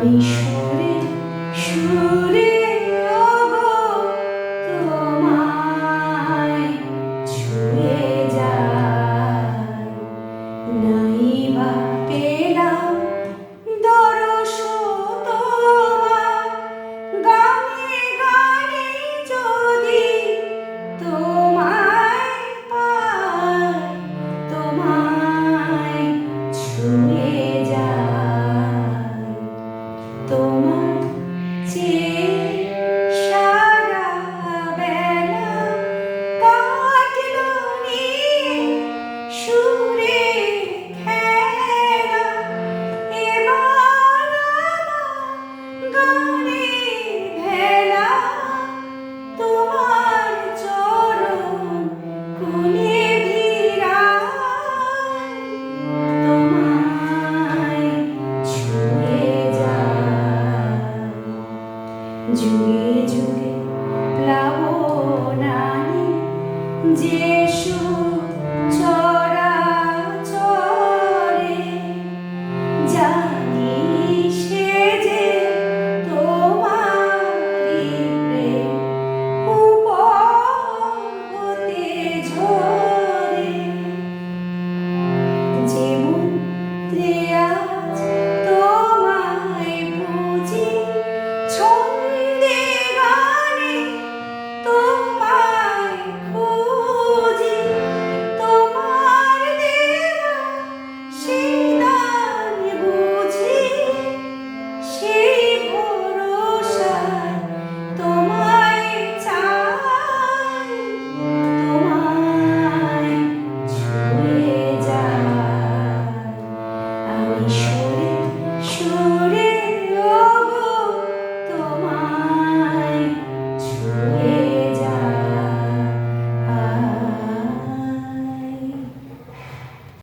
আমি সুরে যুগে যুগে প্লাবনানি যে চরা